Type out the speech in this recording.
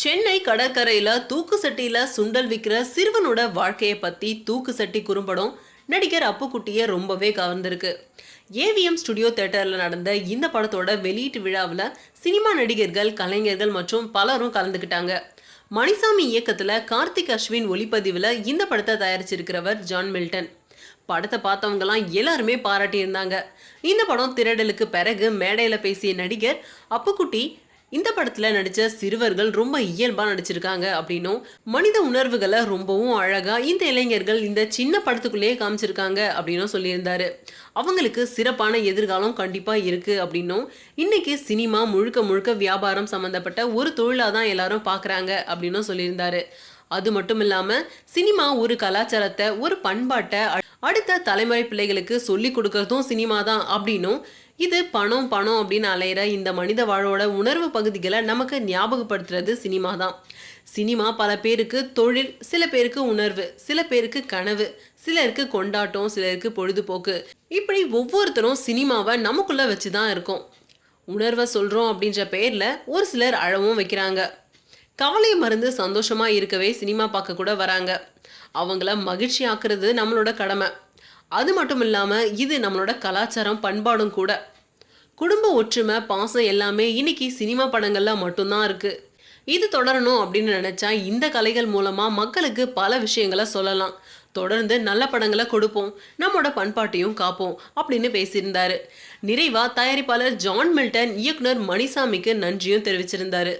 சென்னை கடற்கரையில தூக்கு சட்டியில சுண்டல் விற்கிற சிறுவனோட வாழ்க்கையை பத்தி தூக்கு சட்டி குறும்படம் நடிகர் அப்புக்குட்டியை ரொம்பவே கவர்ந்திருக்கு. ஏவிஎம் ஸ்டுடியோ தேட்டரில் நடந்த இந்த படத்தோட வெளியீட்டு விழாவில் சினிமா நடிகர்கள் கலைஞர்கள் மற்றும் பலரும் கலந்துக்கிட்டாங்க. மணிசாமி இயக்கத்தில் கார்த்திக் அஸ்வின் ஒளிப்பதிவில் இந்த படத்தை தயாரிச்சிருக்கிறவர் ஜான் மில்டன். படத்தை பார்த்தவங்கலாம் எல்லாருமே பாராட்டியிருந்தாங்க. இந்த படம் திரடலுக்கு பிறகு மேடையில் பேசிய நடிகர் அப்புக்குட்டி இந்த படத்தில் நடித்த சிறுவர்கள் ரொம்ப இயல்பாக நடிச்சிருக்காங்க அப்படின்னும் மனித உணர்வுகளை ரொம்பவும் அழகாக இந்த இளைஞர்கள் இந்த சின்ன படத்துக்குள்ளேயே காமிச்சிருக்காங்க அப்படின்னும் சொல்லியிருந்தாரு. அவங்களுக்கு சிறப்பான எதிர்காலம் கண்டிப்பாக இருக்குது அப்படின்னும் இன்னைக்கு சினிமா முழுக்க முழுக்க வியாபாரம் சம்மந்தப்பட்ட ஒரு தொழிலாக தான் எல்லாரும் பார்க்குறாங்க அப்படின்னும் சொல்லியிருந்தாரு. அது மட்டும் இல்லாமல் சினிமா ஒரு கலாச்சாரத்தை ஒரு பண்பாட்டை அடுத்த தலைமுறை பிள்ளைகளுக்கு சொல்லி கொடுக்கறதும் சினிமா தான் அப்படின்னும் இது பணம் பணம் அப்படின்னு அலையிற இந்த மனித வாழோட உணர்வு பகுதிகளை நமக்கு ஞாபகப்படுத்துறது சினிமா தான். சினிமா பல பேருக்கு தொழில் சில பேருக்கு உணர்வு சில பேருக்கு கனவு சிலருக்கு கொண்டாட்டம் சிலருக்கு பொழுதுபோக்கு. இப்படி ஒவ்வொருத்தரும் சினிமாவை நமக்குள்ளே வச்சு தான் இருக்கோம். உணர்வை சொல்கிறோம் அப்படின்ற பேரில் ஒரு சிலர் அழவும் வைக்கிறாங்க. கவலை மருந்து சந்தோஷமாக இருக்கவே சினிமா பார்க்க கூட வராங்க. அவங்கள மகிழ்ச்சி ஆக்குறது நம்மளோட கடமை. அது மட்டும் இல்லாமல் இது நம்மளோட கலாச்சாரம் பண்பாடும் கூட. குடும்ப ஒற்றுமை பாசம் எல்லாமே இன்னைக்கு சினிமா படங்களில் மட்டும்தான் இருக்குது இது தொடரணும் அப்படின்னு நினச்சா இந்த கலைகள் மூலமாக மக்களுக்கு பல விஷயங்களை சொல்லலாம். தொடர்ந்து நல்ல படங்களை கொடுப்போம் நம்மளோட பண்பாட்டையும் காப்போம் அப்படின்னு பேசியிருந்தாரு. நிறைவாக தயாரிப்பாளர் ஜான் மில்டன் இயக்குனர் மணிசாமிக்கு நன்றியும் தெரிவிச்சிருந்தாரு.